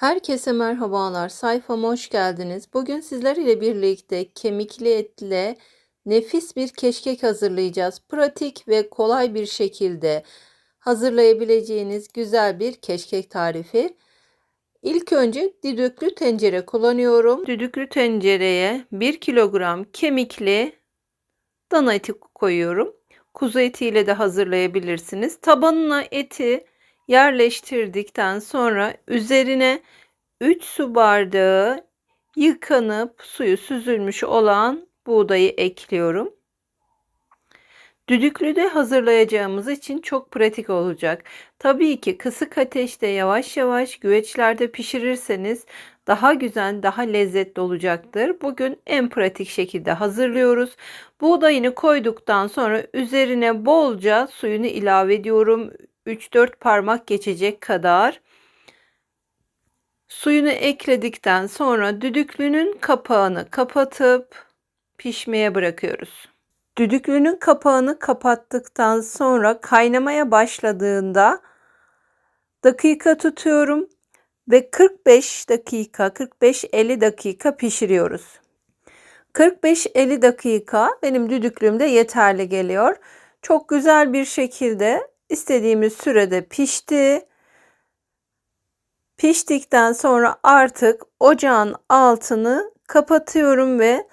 Herkese merhabalar. Sayfama hoş geldiniz. Bugün sizler ile birlikte kemikli etle nefis bir keşkek hazırlayacağız. Pratik ve kolay bir şekilde hazırlayabileceğiniz güzel bir keşkek tarifi. İlk önce düdüklü tencere kullanıyorum. Düdüklü tencereye 1 kilogram kemikli dana eti koyuyorum. Kuzu etiyle de hazırlayabilirsiniz. Tabanına eti yerleştirdikten sonra üzerine 3 su bardağı yıkanıp suyu süzülmüş olan buğdayı ekliyorum. Düdüklüde hazırlayacağımız için çok pratik olacak. Tabii ki kısık ateşte yavaş yavaş güveçlerde pişirirseniz daha güzel, daha lezzetli olacaktır. Bugün en pratik şekilde hazırlıyoruz. Buğdayını koyduktan sonra üzerine bolca suyunu ilave ediyorum. 3-4 parmak geçecek kadar. Suyunu ekledikten sonra düdüklünün kapağını kapatıp pişmeye bırakıyoruz. Düdüklünün kapağını kapattıktan sonra kaynamaya başladığında dakika tutuyorum ve 45 dakika 45-50 dakika pişiriyoruz. 45-50 dakika benim düdüklüğümde yeterli geliyor. Çok güzel bir şekilde istediğimiz sürede pişti. Piştikten sonra artık ocağın altını kapatıyorum ve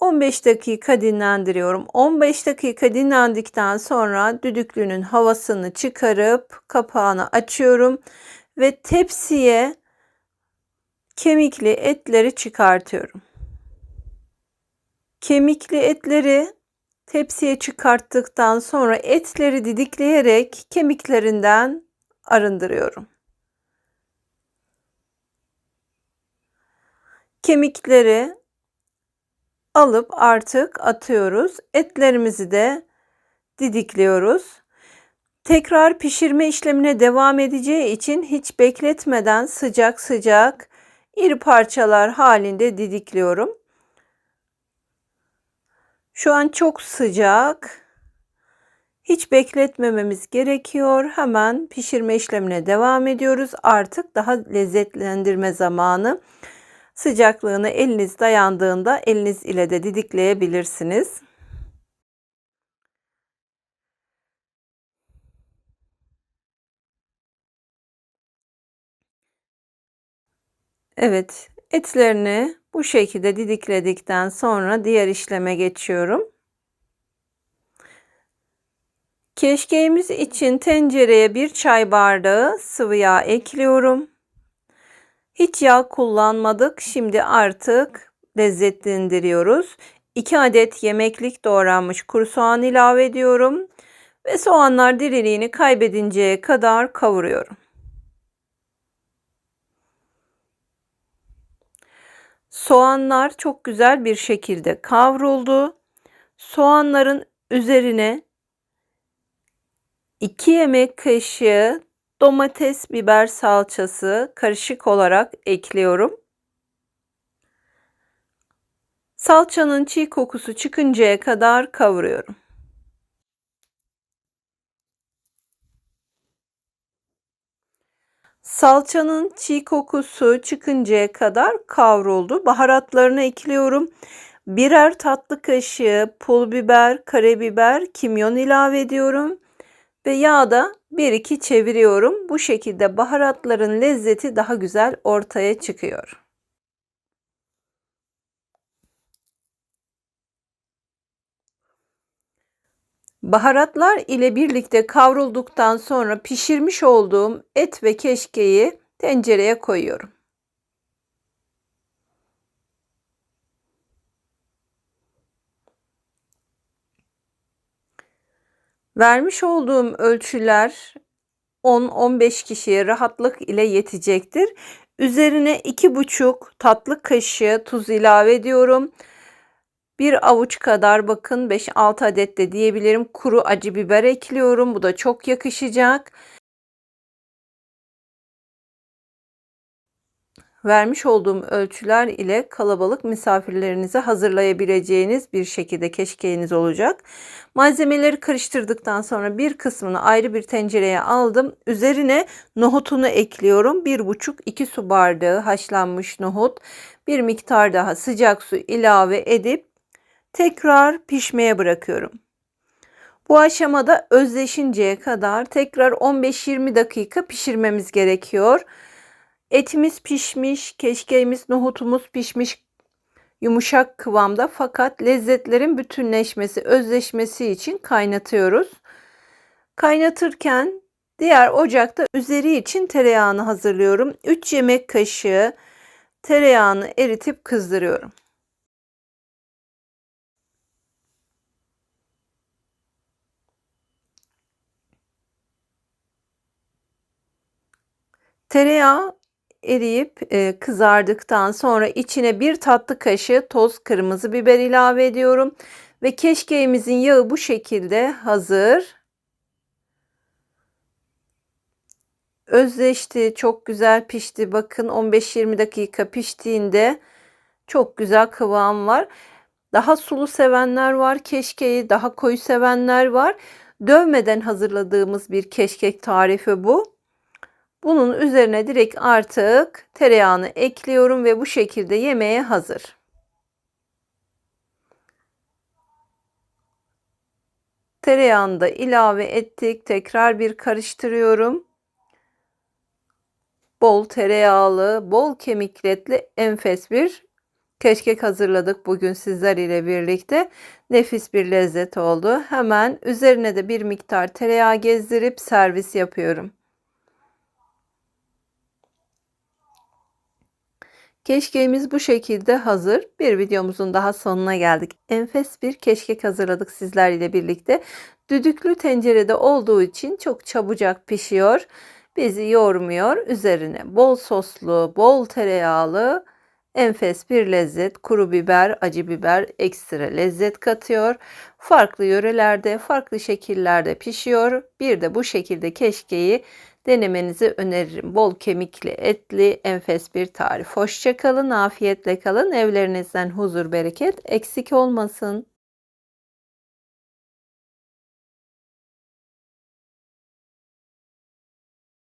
15 dakika dinlendiriyorum. 15 dakika dinlendikten sonra düdüklünün havasını çıkarıp kapağını açıyorum ve tepsiye kemikli etleri çıkartıyorum. Kemikli etleri tepsiye çıkarttıktan sonra etleri didikleyerek kemiklerinden arındırıyorum. Kemikleri alıp artık atıyoruz. Etlerimizi de didikliyoruz. Tekrar pişirme işlemine devam edeceği için hiç bekletmeden sıcak sıcak iri parçalar halinde didikliyorum. Şu an çok sıcak. Hiç bekletmememiz gerekiyor. Hemen pişirme işlemine devam ediyoruz. Artık daha lezzetlendirme zamanı. Sıcaklığını eliniz dayandığında eliniz ile de didikleyebilirsiniz. Evet, etlerini bu şekilde didikledikten sonra diğer işleme geçiyorum. Keşkeğimiz için tencereye bir çay bardağı sıvı yağ ekliyorum. Hiç yağ kullanmadık. Şimdi artık lezzetlendiriyoruz. 2 adet yemeklik doğranmış kuru soğan ilave ediyorum ve soğanlar diriliğini kaybedinceye kadar kavuruyorum. Soğanlar çok güzel bir şekilde kavruldu. Soğanların üzerine 2 yemek kaşığı domates biber salçası karışık olarak ekliyorum. Salçanın çiğ kokusu çıkıncaya kadar kavuruyorum. Salçanın çiğ kokusu çıkıncaya kadar kavruldu. Baharatlarını ekliyorum. Birer tatlı kaşığı pul biber, karabiber, kimyon ilave ediyorum ve yağda 1-2 çeviriyorum. Bu şekilde baharatların lezzeti daha güzel ortaya çıkıyor. Baharatlar ile birlikte kavrulduktan sonra pişirmiş olduğum et ve keşkeyi tencereye koyuyorum. Vermiş olduğum ölçüler 10-15 kişiye rahatlık ile yetecektir. Üzerine 2,5 tatlı kaşığı tuz ilave ediyorum. Bir avuç kadar bakın 5-6 adet de diyebilirim kuru acı biber ekliyorum. Bu da çok yakışacak. vermiş olduğum ölçüler ile kalabalık misafirlerinize hazırlayabileceğiniz bir şekilde keşkeğiniz olacak. Malzemeleri karıştırdıktan sonra bir kısmını ayrı bir tencereye aldım. Üzerine nohutunu ekliyorum. 1,5-2 su bardağı haşlanmış nohut. Bir miktar daha sıcak su ilave edip tekrar pişmeye bırakıyorum. Bu aşamada özleşinceye kadar tekrar 15-20 dakika pişirmemiz gerekiyor. Etimiz pişmiş, keşkeğimiz, nohutumuz pişmiş yumuşak kıvamda fakat lezzetlerin bütünleşmesi, özleşmesi için kaynatıyoruz. Kaynatırken diğer ocakta üzeri için tereyağını hazırlıyorum. 3 yemek kaşığı tereyağını eritip kızdırıyorum. Tereyağı eriyip e, kızardıktan sonra içine bir tatlı kaşığı toz kırmızı biber ilave ediyorum. Ve keşkeğimizin yağı bu şekilde hazır. Özleşti, çok güzel pişti. Bakın 15-20 dakika piştiğinde çok güzel kıvam var. Daha sulu sevenler var keşkeği, daha koyu sevenler var. Dövmeden hazırladığımız bir keşkek tarifi bu. Bunun üzerine direkt artık tereyağını ekliyorum ve bu şekilde yemeğe hazır. Tereyağını da ilave ettik. Tekrar bir karıştırıyorum. Bol tereyağlı, bol kemikletli enfes bir keşkek hazırladık bugün sizler ile birlikte. Nefis bir lezzet oldu. Hemen üzerine de bir miktar tereyağı gezdirip servis yapıyorum. Keşkeğimiz bu şekilde hazır. Bir videomuzun daha sonuna geldik. Enfes bir keşkek hazırladık sizler ile birlikte. Düdüklü tencerede olduğu için çok çabucak pişiyor. Bizi yormuyor. Üzerine bol soslu, bol tereyağlı enfes bir lezzet. Kuru biber, acı biber ekstra lezzet katıyor. Farklı yörelerde, farklı şekillerde pişiyor. Bir de bu şekilde keşkeği denemenizi öneririm. Bol kemikli, etli, enfes bir tarif. Hoşçakalın, afiyetle kalın. Evlerinizden huzur, bereket eksik olmasın.